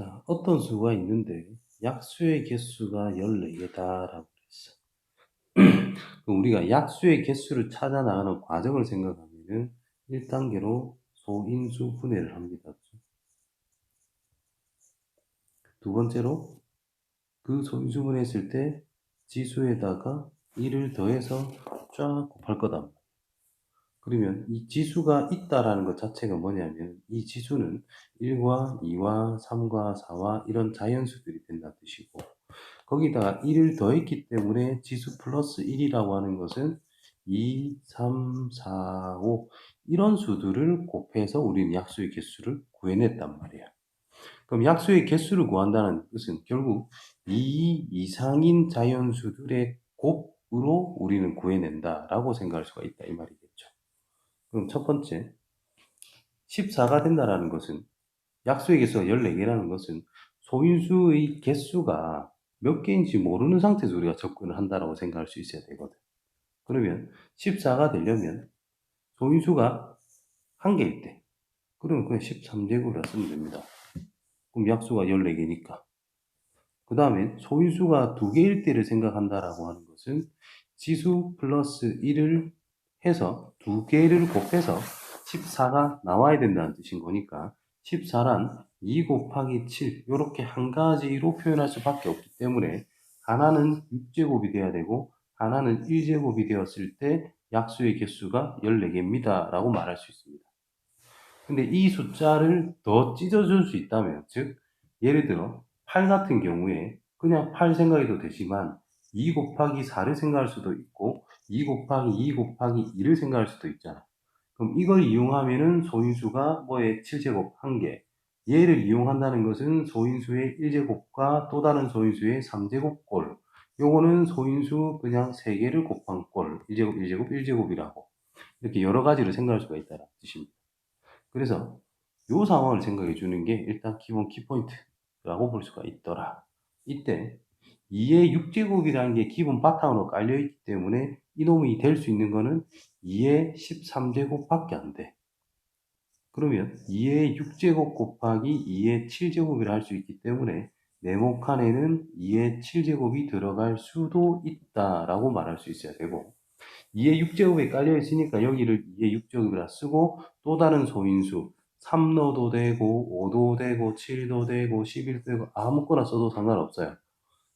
자, 어떤 수가 있는데 약수의 개수가 14개다라고 그랬어. 우리가 약수의 개수를 찾아 나가는 과정을 생각하면은 1단계로 소인수 분해를 합니다. 두 번째로 그 소인수 분해했을 때 지수에다가 1을 더해서 쫙 곱할 거다. 그러면 이 지수가 있다라는 것 자체가 뭐냐면 이 지수는 1과 2와 3과 4와 이런 자연수들이 된다는 뜻이고 거기다가 1을 더했기 때문에 지수 플러스 1이라고 하는 것은 2, 3, 4, 5 이런 수들을 곱해서 우리는 약수의 개수를 구해냈단 말이야. 그럼 약수의 개수를 구한다는 것은 결국 2 이상인 자연수들의 곱으로 우리는 구해낸다라고 생각할 수가 있다 이 말이겠죠. 그럼 첫 번째 14가 된다라는 것은 약수의 개수가 14개라는 것은 소인수의 개수가 몇 개인지 모르는 상태에서 우리가 접근을 한다라고 생각할 수 있어야 되거든. 그러면 14가 되려면 소인수가 한 개일 때 그러면 그냥 13제곱이라 쓰면 됩니다. 그럼 약수가 14개니까. 그 다음에 소인수가 두 개일 때를 생각한다라고 하는 것은 지수 플러스 1을 해서 두 개를 곱해서 14가 나와야 된다는 뜻인 거니까 14란 2 곱하기 7 이렇게 한 가지로 표현할 수밖에 없기 때문에 하나는 6제곱이 돼야 되고 하나는 1제곱이 되었을 때 약수의 개수가 14개입니다 라고 말할 수 있습니다. 근데 이 숫자를 더 찢어줄 수 있다면 즉 예를 들어 8 같은 경우에 그냥 8 생각해도 되지만 2 곱하기 4를 생각할 수도 있고 2 곱하기 2 곱하기 2를 생각할 수도 있잖아. 그럼 이걸 이용하면은 소인수가 뭐에 7제곱 1개. 얘를 이용한다는 것은 소인수의 1제곱과 또 다른 소인수의 3제곱 꼴. 요거는 소인수 그냥 3개를 곱한 꼴. 1제곱, 1제곱, 1제곱이라고. 이렇게 여러 가지로 생각할 수가 있다는 뜻입니다. 그래서 요 상황을 생각해 주는 게 일단 기본 키포인트라고 볼 수가 있더라. 이때 2의 6제곱이라는 게 기본 바탕으로 깔려있기 때문에 이놈이 될 수 있는 거는 2의 13제곱 밖에 안 돼. 그러면 2의 6제곱 곱하기 2의 7제곱이라 할 수 있기 때문에 네모 칸에는 2의 7제곱이 들어갈 수도 있다라고 말할 수 있어야 되고 2의 6제곱에 깔려 있으니까 여기를 2의 6제곱이라 쓰고 또 다른 소인수 3노도 되고 5도 되고 7도 되고 11도 되고 아무거나 써도 상관없어요.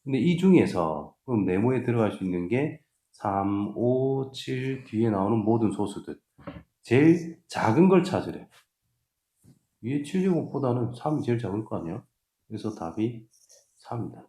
근데 이 중에서 그럼 네모에 들어갈 수 있는 게 3, 5, 7 뒤에 나오는 모든 소수들 제일 작은 걸 찾으래. 위에 7제곱보다는 3이 제일 작을 거 아니야? 그래서 답이 3이다.